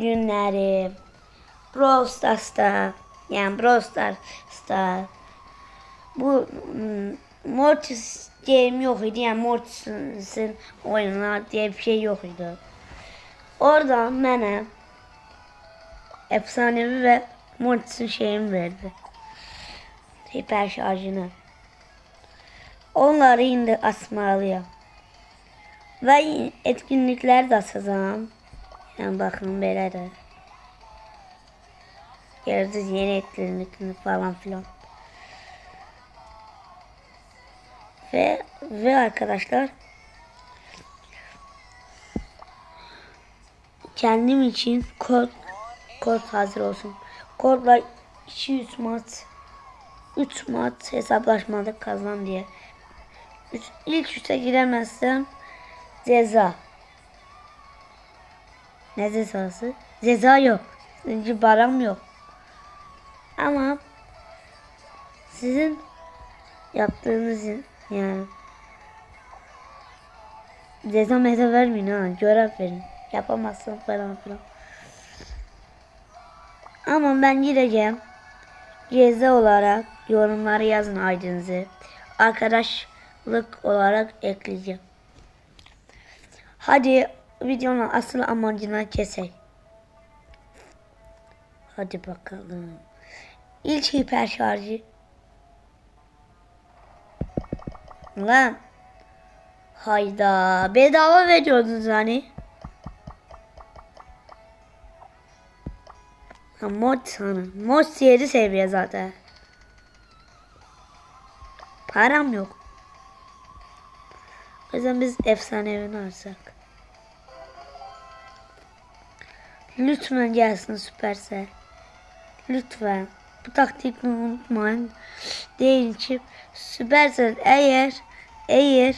günleri Brawl Stars'ta yani Brawl Stars'ta bu mm, Mortis game yok idi yani Mortis'in oyunlar diye bir şey yok idi. Orada mənə efsanevi ve Mortis'in şeyini verdi. Hiper şarjını. Onları indi asmalıyam. Ve etkinlikler de asacağım. Yani bakın böyle de. Göreceğiz yeni etkinlikini falan filan. Ve ve arkadaşlar kendim için kod kod hazır olsun. Kodla 200 maç 3 maç hesaplaşmada kazan diye. Üç, ilk üçe giremezsem ceza. Ne cezası? Ceza yok. Çünkü param yok. Ama sizin yaptığınız yani ceza meza vermeyin ha. Görev verin. Yapamazsın falan filan. Ama ben gireceğim. Ceza olarak yorumlara yazın aydınızı. Arkadaşlık olarak ekleyeceğim. Hadi videonun asıl amacına kesek. Hadi bakalım. İlk hiper şarjı. Lan. Hayda. Bedava veriyordunuz hani. Ha, mod sana. Mod 7 seviye zaten. Param yok. O yüzden biz efsanevini alsak. Lütfen gelsin Süpersel. Lütfen. Bu taktikini unutmayın. Değil ki Süpersel eğer eğer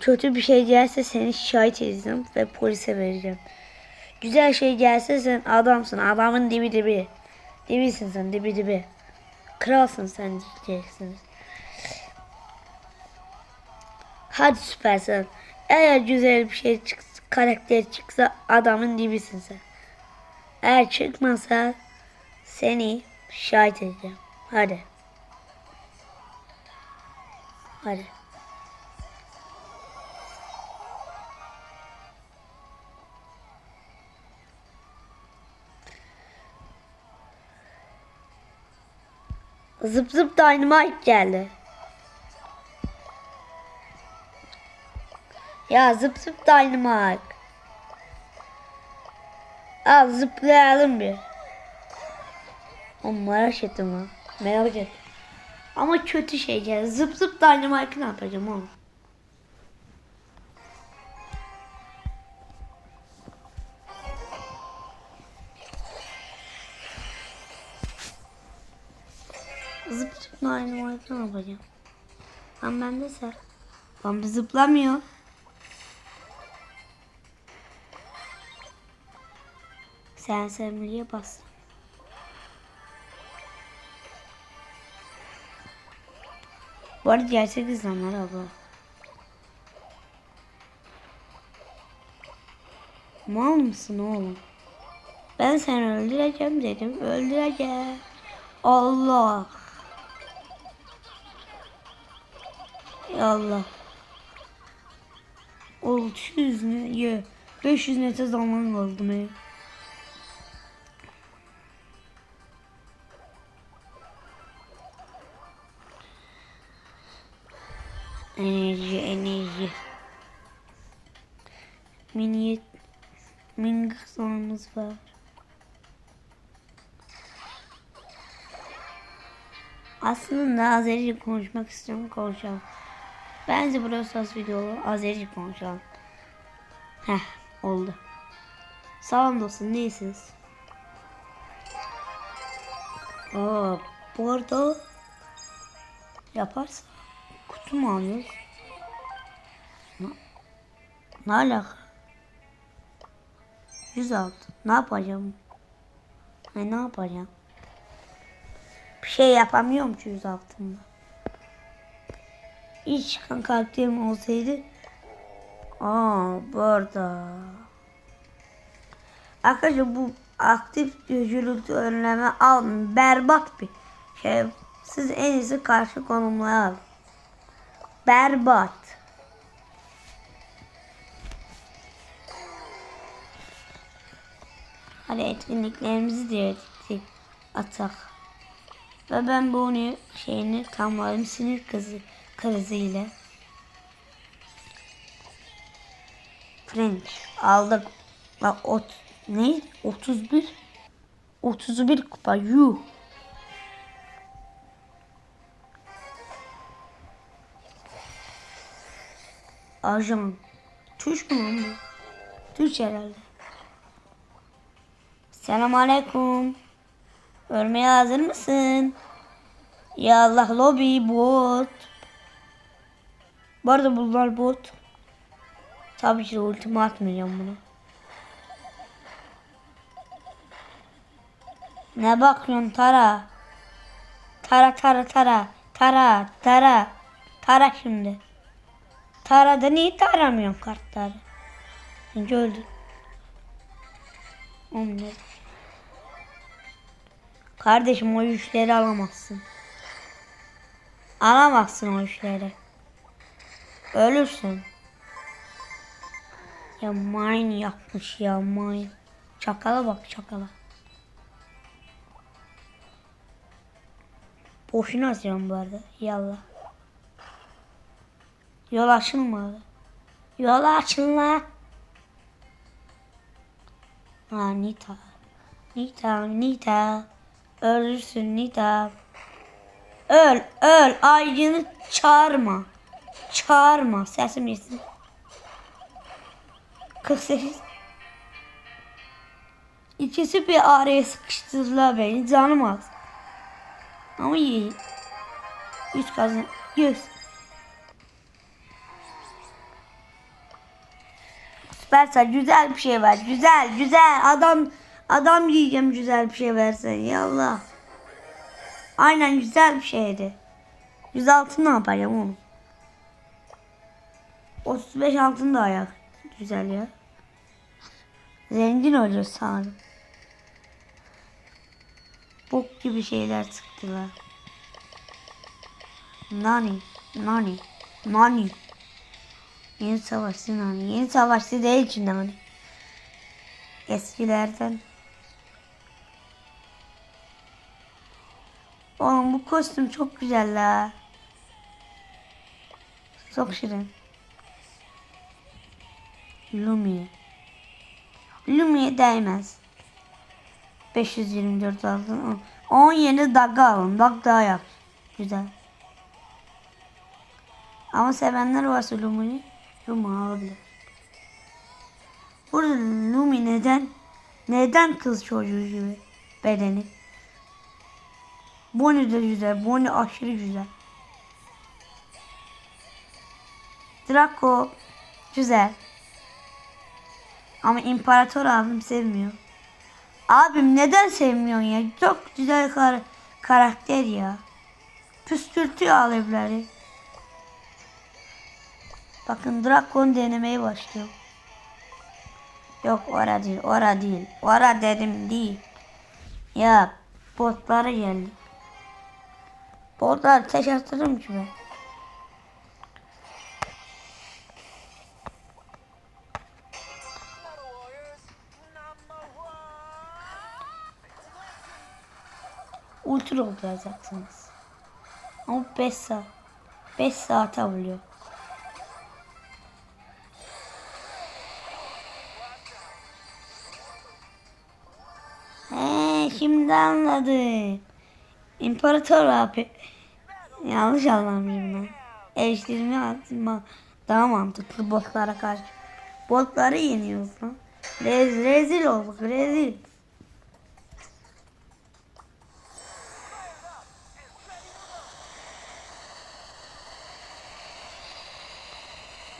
kötü bir şey gelse seni şikayet edeceğim ve polise vereceğim. Güzel şey gelse sen adamsın. Adamın dibi dibi. Dibisin sen dibi dibi. Kralsın sen diyeceksiniz. Hadi süpersin. Eğer güzel bir şey çıksa, karakter çıksa adamın dibisin sen. Eğer çıkmasa seni şahit edeceğim. Hadi. Hadi. Zıp zıp dynamite geldi. Ya zıp zıp dynamite. Al zıplayalım bir. O merak ettim ha. Merak ettim. Ama kötü şey geldi. Zıp zıp dynamite ne yapacağım oğlum? Zıp zıp dynamite ne yapacağım? Lan bende sen. Lan bir zıplamıyor. Sen semliğe bas. Bu arada gerçek insanlar abla. Mal mısın oğlum? Ben seni öldüreceğim dedim. Öldüreceğim. Allah. Allah. 600 ne? Ye. 500 nete zaman kaldı mı? Var. Aslında Azerice konuşmak istiyorum konuşalım. Bence burası az videolu Azerice konuşalım. Heh oldu. Olun dostum neyisiniz? Aa, bu arada yaparsa kutu mu alıyoruz? Ne, ne alaka? 106. Ne yapacağım? Ay, ne yapacağım? Bir şey yapamıyorum ki 106'mda. İlk çıkan karakterim olsaydı Aa bu arada Arkadaşlar bu aktif gürültü önleme alın. Berbat bir şey. Siz en iyisi karşı konumları alın. Berbat. Hadi etkinliklerimizi de ettik. Atak. Ve ben bu onu şeyini tamamladım sinir kızı kriziyle. French aldık. Bak ot ne? 31 31 kupa yuh. Ajan. Türk mü bu? Türk herhalde. Selam aleyküm. Ölmeye hazır mısın? Ya Allah lobi bot. Bu arada bunlar bot. Tabii ki de ultimi atmayacağım buna. Ne bakıyorsun Tara? Tara tara tara. Tara tara. Tara şimdi. Tara'da niye taramıyorsun kartları? Çünkü öldün. Onları. Kardeşim o üçleri alamazsın. Alamazsın o üçleri. Ölürsün. Ya mine yapmış ya mine. Çakala bak çakala. Boşuna atıyorum bu arada. Yallah. Yol açılmadı. Yol açın la. Ha Nita. Nita, Nita. Ölürsün Nita. Öl, öl. Aydın'ı çağırma. Çağırma. Sesim yesin. 48. İkisi bir araya sıkıştırdılar beni. Canım az. Ama iyi. 100 kazan. 100. Versen güzel bir şey ver. Güzel güzel. Adam adam yiyeceğim güzel bir şey versen. Yallah. Aynen güzel bir şeydi. 106 ne yapacağım onu? 35 altın da ayak. Güzel ya. Zengin olacağız sanırım. Bok gibi şeyler çıktılar. Nani, nani, nani. Yeni savaşçı nani. Yeni savaşçı değil ki nani. Eskilerden. Kostüm çok güzel la. Çok şirin. Lumia. Lumia'ya değmez. 524 altın. 17 dakika alın. Bak daha yap. Güzel. Ama sevenler varsa Lumi'yi Lumi alabilir. Burada Lumi neden? Neden kız çocuğu gibi bedeni? Bonnie de güzel. Bonnie aşırı güzel. Draco güzel. Ama İmparator abim sevmiyor. Abim neden sevmiyorsun ya? Çok güzel kar karakter ya. Püskürtüyor alevleri. Bakın Drakon denemeye başlıyor. Yok ora değil, ora değil. Ora dedim değil. Ya botlara geldi. Botlar taş attırırım ki ben. Ultra olacaksınız. Ama 5 saat. 5 saate. He, şimdi anladım. İmparator abi. Yanlış anlamışım ben. Eşlerimi atma daha mantıklı botlara karşı. Botları yeniyoruz lan. Rez, rezil olduk rezil.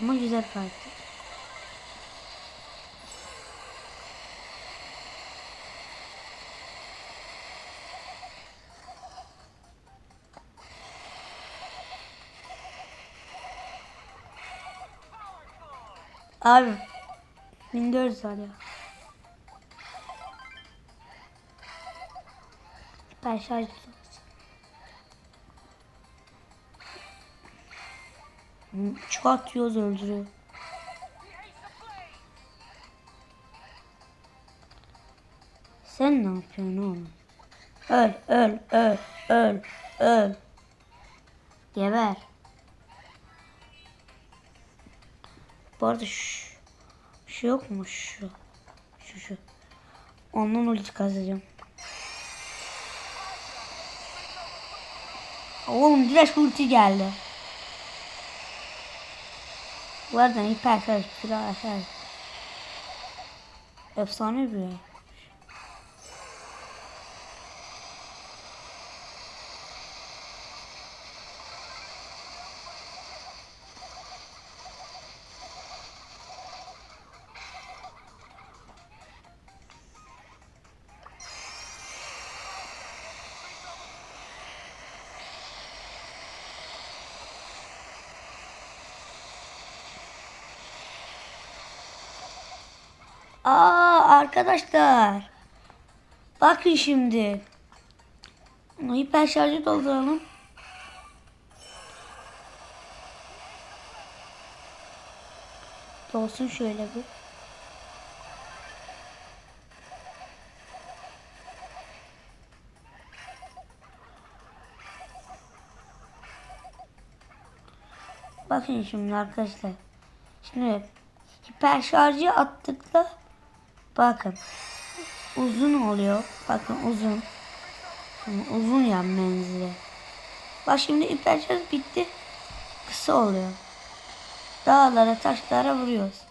Ama güzel karakter. Abi. 1400 hala. Ben şarj Çat yoz öldürüyor. Sen ne yapıyorsun oğlum? Öl, öl, öl, öl, öl. Geber. Bu arada şu, şu yok mu şu? Şu şu. Ondan ulti kazacağım. Oğlum direkt ulti geldi. Bu arada hiper şarj, silah şarj. Efsane bir yer. Aa arkadaşlar. Bakın şimdi. Hiper şarjı dolduralım. Dolsun şöyle bir. Bakın şimdi arkadaşlar. Şimdi hiper şarjı attıkta bakın uzun oluyor. Bakın uzun. Uzun ya menzili. Bak şimdi şarj bitti. Kısa oluyor. Dağlara taşlara vuruyoruz.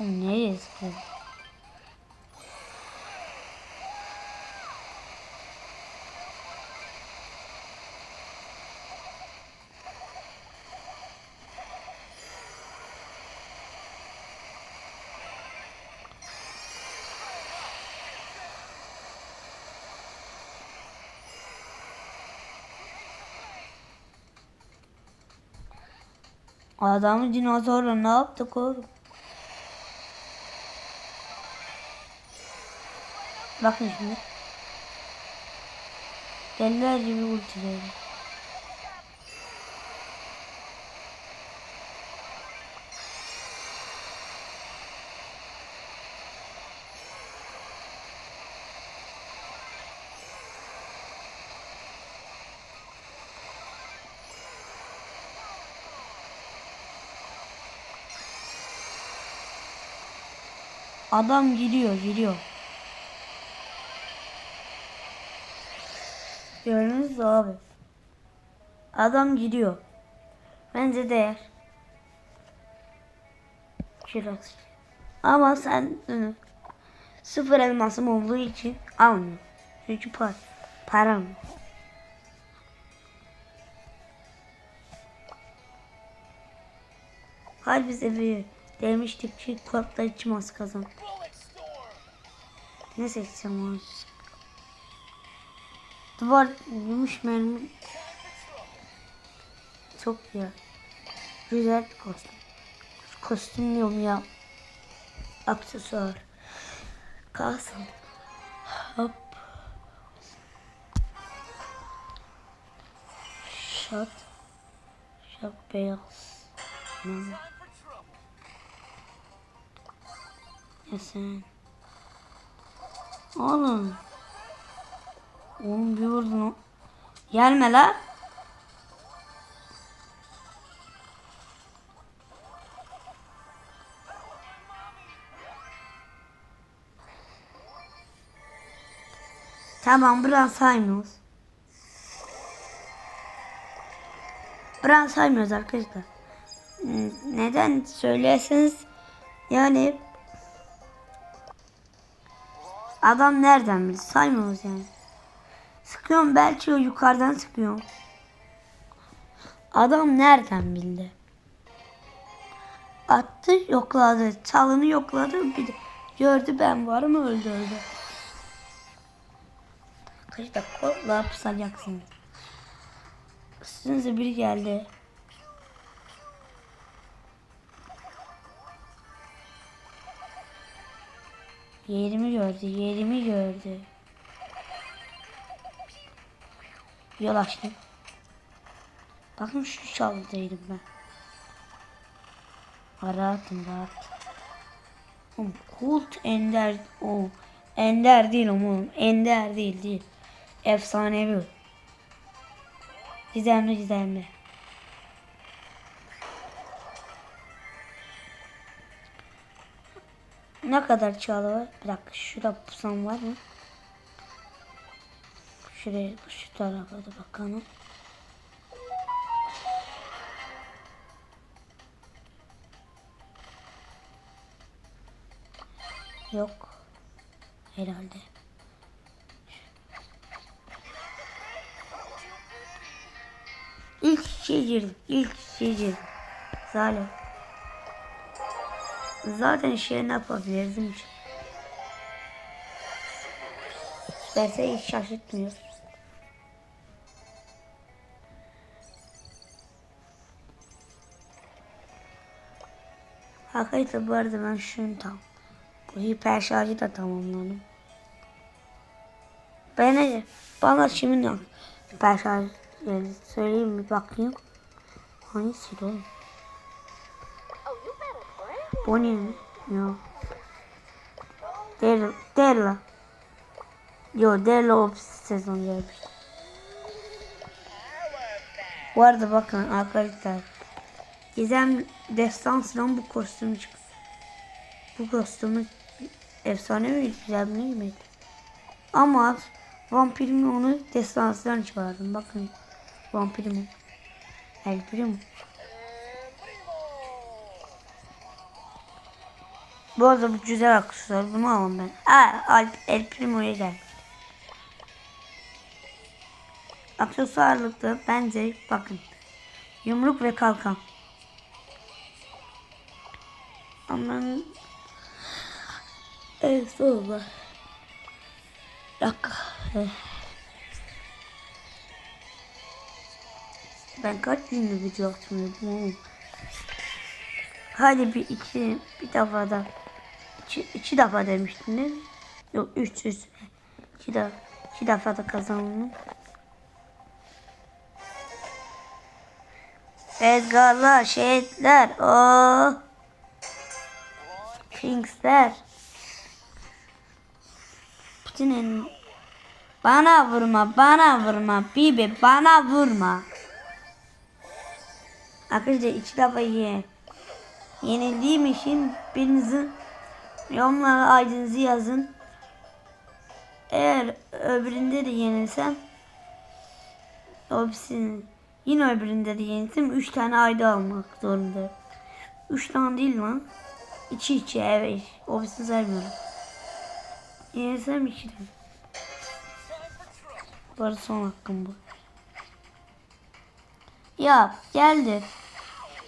Oğlum Nereye Adamı dinozorla ne yaptık oğlum? Bakın şimdi. Deliler gibi ultileri. Adam giriyor, giriyor. Gördünüz mü abi? Adam gidiyor. Bence değer. Kiraz. Ama sen ı, sıfır elmasım olduğu için almıyorum. Çünkü par param. Hal bize bir demiştik ki içim az kazan. Ne seçsem onu? Duvar gümüş mermi. Çok ya. Güzel bir kostüm. Kostüm diyorum ya. Aksesuar. Kalsın. Hop. Shot. Shot beyaz. Ne? Ya sen. Oğlum. Oğlum bir vurdun o. Gelme la. Tamam Bran saymıyoruz. Bran saymıyoruz arkadaşlar. Neden söylerseniz yani adam nereden bilir saymıyoruz yani. Sıkıyorum belki o yukarıdan sıkıyorum. Adam nereden bildi? Attı yokladı. Çalını yokladı. Bir de gördü ben varım öldürdü. Kaç dakika ne yapacaksınız? Üstünüze biri geldi. Yerimi gördü, yerimi gördü. Yol açtım. Bakın şu çalıdaydım ben. Ha, Rahatım rahat. Oğlum kult ender o ender değil oğlum ender değil değil. Efsanevi. Gizemli gizemli. Ne kadar çağla var? Bir dakika şurada pusam var mı? Şuraya şu tarafa da bakalım. Yok. Herhalde. İlk şey girdim. İlk şey girdim. Zalim. Zaten şey ne yapabilirdim ki? Verse hiç şaşırtmıyor. Hakikaten bu arada ben şunu tam. Bu hiper şarjı da tamamladım. Ben? Bana şimdi yok. Hiper şarj yani söyleyeyim bir bakayım. Hangisiydi oğlum? Bu ne? Yok. Derla. Derla. Yo Derla o sezon gelmiş. Bu arada bakın arkadaşlar. Gizem Destansı'dan bu kostüm çıktı. Bu kostümü efsane mi güzel mi miydi? Ama vampirimi onu Destansı'dan çıkardım. Bakın vampirimi. El Primo. Bu arada bu güzel aksesuar. Bunu alalım ben. Aa, Al- El Primo'ya gel. Aksesuarlıkta bence bakın. Yumruk ve kalkan. Aman. Evet. Bir dakika. Ben kaç gündür video atmıyordum. Hadi bir iki bir defa da iki, iki defa demiştin değil mi? Yok üç üç. İki defa, iki defa da kazandım. Edgar'lar, şehitler, o Kingsler. Putin'in bana vurma, bana vurma, Bibi bana vurma. Arkadaşlar iki defa ye. Yenildiğim için birinizi yorumlara aydınızı yazın. Eğer öbüründe de yenilsem birisinin yine öbüründe de yenilsem 3 tane ayda almak zorunda. 3 tane değil lan. 2 2 evet. O birisini saymıyorum. Yenilsem 2 tane. Bu arada son hakkım bu. Ya geldi.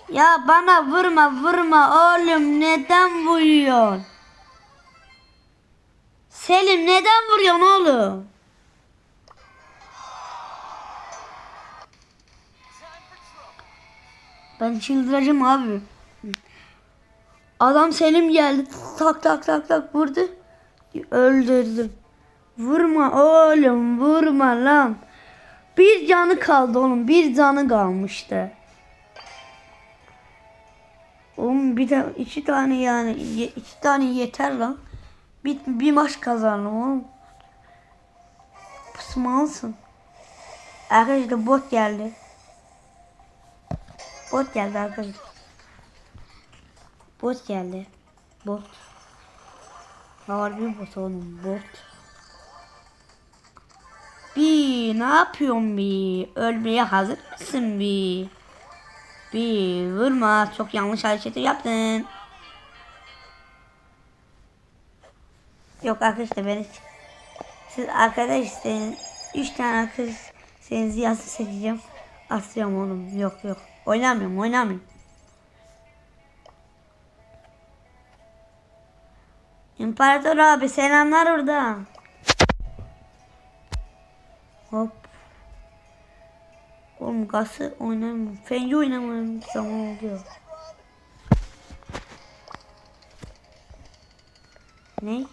Ya bana vurma vurma oğlum neden vuruyorsun? Selim neden vuruyorsun oğlum? Ben çıldıracağım abi. Adam Selim geldi. Tak tak tak tak vurdu. Öldürdüm. Vurma oğlum vurma lan. Bir canı kaldı oğlum. Bir canı kalmıştı. Oğlum bir de iki tane yani iki tane yeter lan. Bir, bir maç kazandım oğlum. Pısmalsın. Arkadaşlar bot geldi. Bot geldi arkadaşlar. Bot geldi. Bot. Harbi bot oğlum bot. Bir ne yapıyorsun bir? Ölmeye hazır mısın bir? Bir vurma çok yanlış hareketi yaptın. Yok arkadaşlar ben hiç. Siz arkadaş isteyin. Üç tane arkadaş senizi yazı seçeceğim. Atıyorum oğlum. Yok yok. Oynamıyorum oynamıyorum. İmparator abi selamlar orada. Hop. Oğlum gazı oynamıyorum. Fenci oynamıyorum zaman oluyor. Ne?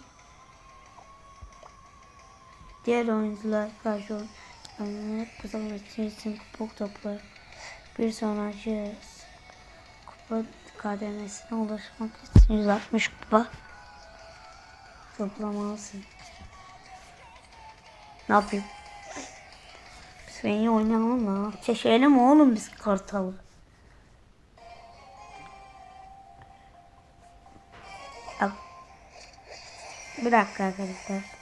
Diğer oyuncular karşı oynayarak kazanmak için kupa toplar. Bir sonraki kupa kademesine ulaşmak için 160 kupa toplamalısın. Ne yapayım? Biz beni oynayalım mı? Çeşelim oğlum biz kartalı. Al. Bir dakika arkadaşlar.